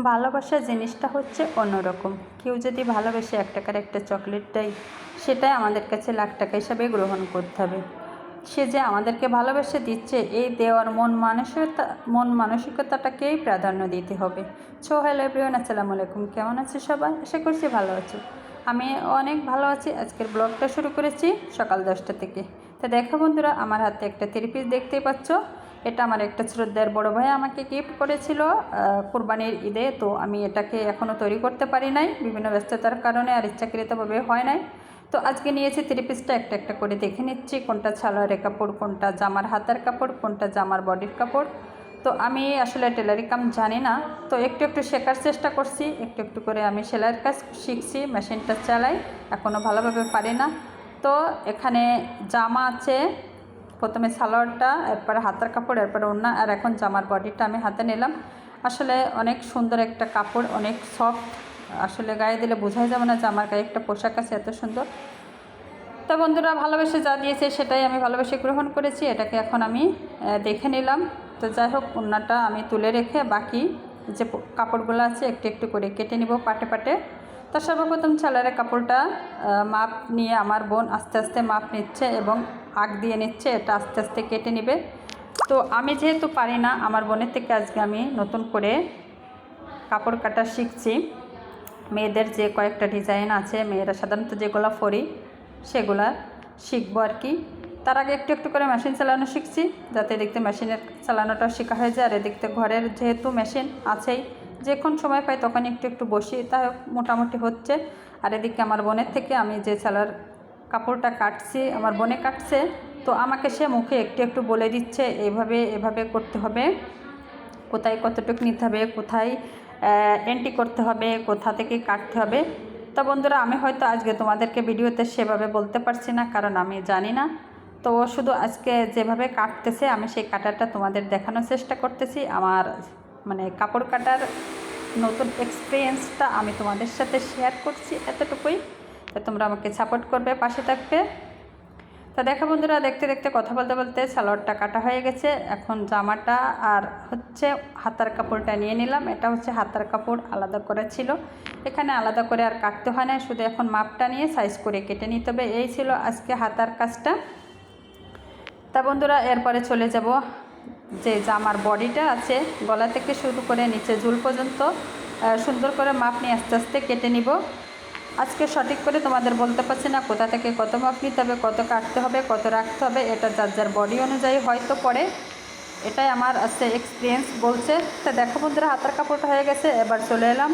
ভালোবাসা জিনিসটা হচ্ছে অন্যরকম। কেউ যদি ভালোবেসে এক টাকার একটা চকলেট দেয়, সেটাই আমাদের কাছে লাখ টাকা হিসাবে গ্রহণ করতে হবে। সে যে আমাদেরকে ভালোবেসে দিচ্ছে, এই দেওয়ার মন মানসিকতা, মন মানসিকতাটাকেই প্রাধান্য দিতে হবে। ছো হ্যালো এভরিওয়ান আসসালামু আলাইকুম। কেমন আছে সবাই? আশা করছি ভালো আছো। আমি অনেক ভালো আছি। আজকের ব্লগটা শুরু করেছি সকাল দশটা থেকে। তো দেখো বন্ধুরা, আমার হাতে একটা থ্রি পিস দেখতেই পাচ্ছ। এটা আমার একটা শ্রদ্ধার বড় ভাই আমাকে গিফট করেছিল কোরবানির ঈদে, তো আমি এটাকে এখনও তৈরি করতে পারি নাই, বিভিন্ন ব্যস্ততার কারণে আর ইচ্ছাকৃতভাবে হয় নাই। তো আজকে নিয়েছি থ্রি পিসটা একটা একটা করে দেখে নিচ্ছি, কোনটা ছালোয়ারের কাপড়, কোনটা জামার হাতের কাপড়, কোনটা জামার বডির কাপড়। তো আমি আসলে টেলারি কাম জানি না, তো একটু একটু শেখার চেষ্টা করছি, একটু একটু করে আমি সেলাইয়ের কাজ শিখছি, মেশিনটা চালাই এখনও ভালোভাবে পারি না। তো এখানে জামা আছে প্রথমে সালোয়ারটা, এরপরে হাতের কাপড়, এরপরে ওড়না, আর এখন জামার বডিটা আমি হাতে নিলাম। আসলে অনেক সুন্দর একটা কাপড়, অনেক সফট আসলে গায়ে দিলে বোঝাই যাবে না যে আমার গায়ে একটা পোশাক আছে এত সুন্দর। তো বন্ধুরা, ভালোবেসে যা দিয়েছে সেটাই আমি ভালোবেসে গ্রহণ করেছি, এটাকে এখন আমি দেখে নিলাম। তো যাই হোক, ওড়নাটা আমি তুলে রেখে বাকি যে কাপড়গুলো আছে, একটু একটু করে কেটে নিব পাটে পাটে। তো সর্বপ্রথম ছালারের কাপড়টা মাপ নিয়ে আমার বোন আস্তে আস্তে মাপ নিচ্ছে এবং আগ দিয়ে নিচ্ছে, এটা আস্তে আস্তে কেটে নেবে। তো আমি যেহেতু পারি না, আমার বোনের থেকে আজকে আমি নতুন করে কাপড় কাটা শিখছি। মেয়েদের যে কয়েকটা ডিজাইন আছে, মেয়েরা সাধারণত যেগুলো পরি, সেগুলা শিখব আর কি। তার আগে একটু একটু করে মেশিন চালানো শিখছি, যাতে দেখতে মেশিনের চালানোটা শেখা হয়ে যায়। আর এদিকতে ঘরের যেহেতু মেশিন আছেই যখন সময় পাই তখন একটু একটু বসি তাই মোটামুটি হচ্ছে। আর এদিকে আমার বোনের থেকে আমি যে চালার কাপড়টা কাটছি, আমার বোনে কাটছে, তো আমাকে সে মুখে একটু একটু বলে দিচ্ছে, এভাবে এভাবে করতে হবে, কোথায় কতটুকু নিতে হবে, কোথায় এন্ট্রি করতে হবে, কোথা থেকে কাটতে হবে? তো বন্ধুরা, আমি হয়তো আজকে তোমাদেরকে ভিডিওতে সেভাবে বলতে পারছি না, কারণ আমি জানি না। তো শুধু আজকে যেভাবে কাটতেছে, আমি সেই কাটারটা তোমাদের দেখানোর চেষ্টা করতেছি। আমার মানে কাপড় কাটার নতুন এক্সপিরিয়েন্সটা আমি তোমাদের সাথে শেয়ার করছি এতটুকুই। তো তোমরা আমাকে সাপোর্ট করবে, পাশে থাকবে। তা দেখা বন্ধুরা, দেখতে দেখতে কথা বলতে বলতে সালোয়ারটা কাটা হয়ে গেছে। এখন জামাটা আর হচ্ছে হাতার কাপড়টা নিয়ে নিলাম। এটা হচ্ছে হাতার কাপড়, আলাদা করে ছিল। এখানে আলাদা করে আর কাটতে হয় না, শুধু এখন মাপটা নিয়ে সাইজ করে কেটে নিতে হবে। এই ছিল আজকে হাতার কাজটা। তা বন্ধুরা, এরপরে চলে যাব যে জামার বডিটা আছে, গলা থেকে শুরু করে নিচে ঝুল পর্যন্ত সুন্দর করে মাপ নিয়ে আস্তে আস্তে কেটে নিব। আজকে সঠিক করে তোমাদের বলতে পারছি না কোথা থেকে কত মাপ নিতে হবে, কত কাটতে হবে, কত রাখতে হবে, এটা যার যার বডি অনুযায়ী হয়তো পড়ে। এটাই আমার আছে এক্সপিরিয়েন্স বলছে। তা দেখো বন্ধুরা, হাতার কাপড়টা হয়ে গেছে, এবার চলে এলাম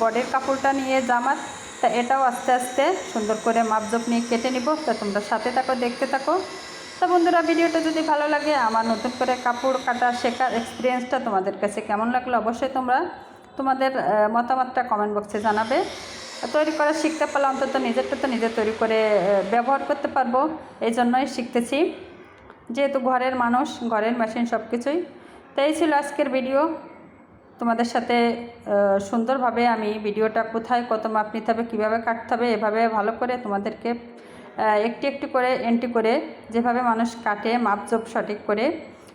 বডির কাপড়টা নিয়ে জামার। তা এটাও আস্তে আস্তে সুন্দর করে মাপজোপ নিয়ে কেটে নিব। তা তোমরা সাথে থাকো, দেখতে থাকো। তো বন্ধুরা, ভিডিওটা যদি ভালো লাগে, আমার নতুন করে কাপড় কাটা শেখার এক্সপিরিয়েন্সটা তোমাদের কাছে কেমন লাগল অবশ্যই তোমরা তোমাদের মতামতটা কমেন্ট বক্সে জানাবে। তৈরি করা শিখতে পারলে অন্তত নিজেরটা তো নিজে তৈরি করে ব্যবহার করতে পারব এই জন্যই শিখতেছি। যেহেতু ঘরের মানুষ, ঘরের মেশিন সব কিছুই তাই ছিল আজকের ভিডিও তোমাদের সাথে সুন্দরভাবে আমি ভিডিওটা কোথায়, কত মাপ নিতে হবে, কীভাবে কাটতে হবে, এভাবে ভালো করে তোমাদেরকে একটি একটি করে এন্ট্রি করে যেভাবে মানুষ কাটে, মাপজোপ সঠিক করে,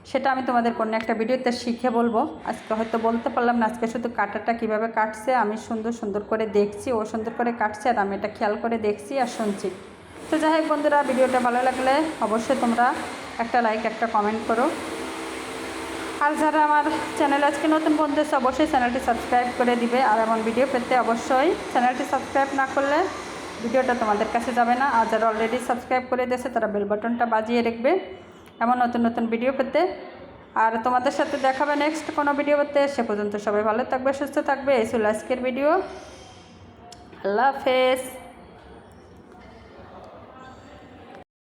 সেটা আমি তোমাদের কোনো একটা ভিডিওতে শিখে বলব। আজকে হয়তো বলতে পারলাম না, আজকে শুধু কাটাটা কীভাবে কাটছে, আমি সুন্দর সুন্দর করে দেখছি, ও সুন্দর করে কাটছে, আর আমি এটা খেয়াল করে দেখছি আর শুনছি। তো যাই হোক বন্ধুরা, ভিডিওটা ভালো লাগলে অবশ্যই তোমরা একটা লাইক একটা কমেন্ট করো। আর যারা আমার চ্যানেল আজকে নতুন বন্ধু, অবশ্যই চ্যানেলটি সাবস্ক্রাইব করে দিবে। আর এমন ভিডিও পেতে অবশ্যই চ্যানেলটি সাবস্ক্রাইব না করলে ভিডিওটা তোমাদের কাছে যাবে না। আর যারা অলরেডি সাবস্ক্রাইব করে দিয়েছে, তারা বেল বাটনটা বাজিয়ে রাখবে। এমন নতুন নতুন ভিডিও পেতে। আর তোমাদের সাথে দেখাবে নেক্সট কোনো ভিডিও পেতে। সে পর্যন্ত সবাই ভালো থাকবে, সুস্থ থাকবে। এই ছিল আজকের ভিডিও আল্লাহ হাফেজ।